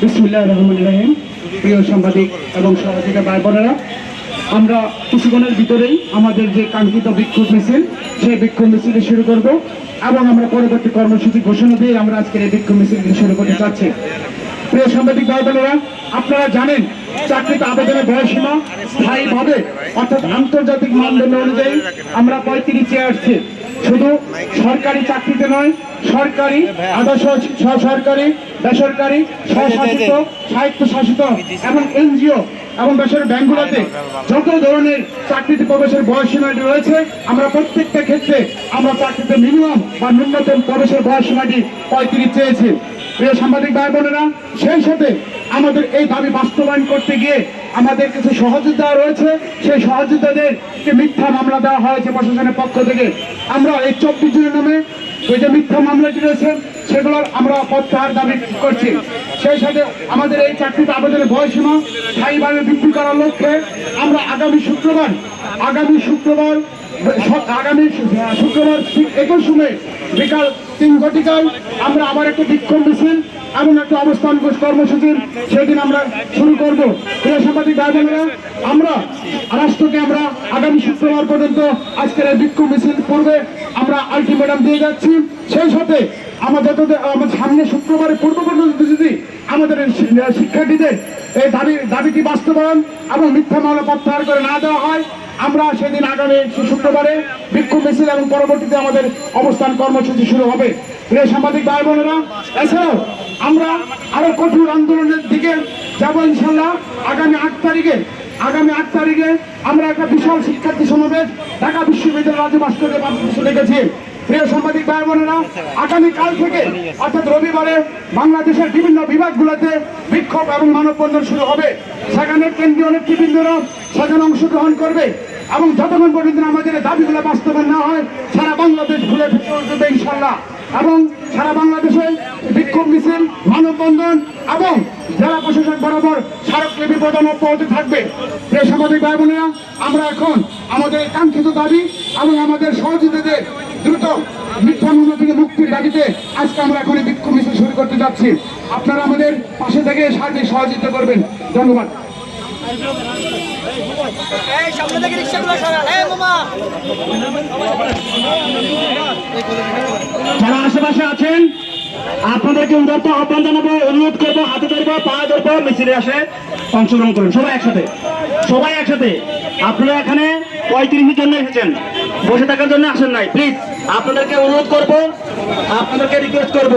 বিসমুল্লাহ রহমান রহিম। প্রিয় সাংবাদিক এবং সহযোগিতা ভাই বোনেরা, আমরা কিছুক্ষণের ভিতরেই আমাদের যে কাঙ্ক্ষিত বিক্ষোভ মিছিল, সেই বিক্ষোভ মিছিল শুরু করব এবং আমরা পরবর্তী কর্মসূচি ঘোষণা দিয়ে আমরা আজকের এই বিক্ষোভ মিছিল শুরু করতে চাচ্ছি। প্রিয় সাংবাদিক ভাই বোনেরা, আপনারা জানেন চাকরিতে আবেদনের বয়সীমা স্থায়ীভাবে, অর্থাৎ আন্তর্জাতিক মানদণ্ড অনুযায়ী আমরা পঁয়ত্রিশে আসছি। শুধু সরকারি চাকরিতে নয়, সরকারি স- সরকারি, বেসরকারি, স্বশাসিত, স্বায়ত্তশাসিত এবং এনজিও এবং বেসরকারি ব্যাংকগুলোতে যত ধরনের চাকরিতে প্রবেশের বয়সসীমাটি রয়েছে, আমরা প্রত্যেকটা ক্ষেত্রে আমরা চাকরিতে মিনিমাম বা ন্যূনতম প্রবেশের বয়স বয়সসীমাটি পঁয়ত্রিশ চেয়েছি। প্রিয় সাংবাদিক ভাই বোনেরা, সেই সাথে আমাদের এই দাবি বাস্তবায়ন করতে গিয়ে আমাদের কিছু সহযোদ্ধা রয়েছে। সেই সহযোগিতাদেরকে মিথ্যা মামলা দেওয়া হয়েছে প্রশাসনের পক্ষ থেকে। আমরা এই চব্বিশ জনের নামে ওই যে মিথ্যা মামলাটি রয়েছে, সেগুলোর আমরা প্রত্যাহার দাবি করছি। সেই সাথে আমাদের এই চাকরিতে আবেদনের বয়সীমা স্থায়ীভাবে বৃদ্ধি করার লক্ষ্যে আমরা আগামী শুক্রবার আগামী শুক্রবার আগামী শুক্রবার ঠিক একই বিকাল তিন ঘটিকায় আমরা আবার একটা বিক্ষোভ মিছিল এবং একটা অবস্থান কর্মসূচির সেদিন আমরা শুরু করব। প্রিয় সাংবাদিক ভাই বোনেরা, আমরা রাষ্ট্রকে আমরা আগামী শুক্রবার পর্যন্ত আজকের এই বিক্ষোভ মিছিল পূর্বে আমরা আলটিমেটাম দিয়ে যাচ্ছি। সেই সাথে আমাদের আমাদের সামনে শুক্রবারের পূর্ব পর্যন্ত যদি আমাদের শিক্ষার্থীদের এই দাবি দাবিটি বাস্তবায়ন এবং মিথ্যা মামলা প্রত্যাহার করে না দেওয়া হয়। আমরা সেদিন আগামী শুক্রবারে বিক্ষোভ মিছিল এবং পরবর্তীতে আমাদের অবস্থান কর্মসূচি শুরু হবে। প্রিয় সাংবাদিক ভাই বোনেরা, এছাড়াও আমরা আরও কঠোর আন্দোলনের দিকে যাব ইনশাল্লাহ আগামী আট তারিখে, আগামী আট তারিখে আমরা একটা বিশাল শিক্ষার্থী সমাবেশ ঢাকা বিশ্ববিদ্যালয় রাজ্য ভাস্কর্যের ডেকেছি প্রিয় সাংবাদিক ভাই বোনেরা আগামী কাল থেকে, অর্থাৎ রবিবারে বাংলাদেশের বিভিন্ন বিভাগগুলোতে বিক্ষোভ এবং মানববন্ধন শুরু হবে। সেখানে কেন্দ্রীয় নেতৃবৃন্দরা সেখানে অংশগ্রহণ করবে এবং যতক্ষণ পর্যন্ত আমাদের দাবিগুলো বাস্তবায়ন না হয়, সারা বাংলাদেশ ঘুরে ফিরে ইনশাল্লাহ এবং সারা বাংলাদেশে বিক্ষোভ মিছিল, মানববন্ধন এবং জেলা প্রশাসন বরাবর স্মারকলিপি প্রদান অব্যাহত থাকবে। সাংবাদিক ভাই বোনেরা আমরা এখন আমাদের কাঙ্ক্ষিত দাবি এবং আমাদের সহযোগীদের দ্রুত মিথ্যা থেকে মুক্তির দাবিতে আজকে আমরা এখন বিক্ষোভ মিছিল শুরু করতে যাচ্ছি। আপনারা আমাদের পাশে থেকে সার্বিক সহযোগিতা করবেন। ধন্যবাদ। যারা আশেপাশে আছেন আপনাদেরকে উদার্ত আহ্বান জানাব অনুরোধ করব হাতে ধরবো পা ধরবো মিছিলে আসে অংশগ্রহণ করুন। সবাই একসাথে সবাই একসাথে। আপনারা এখানে পঁয়ত্রিশের জন্য এসেছেন। বসে থাকার জন্য আসেন নাই। প্লিজ আপনাদেরকে অনুরোধ করব আপনাদেরকে রিকোয়েস্ট করব।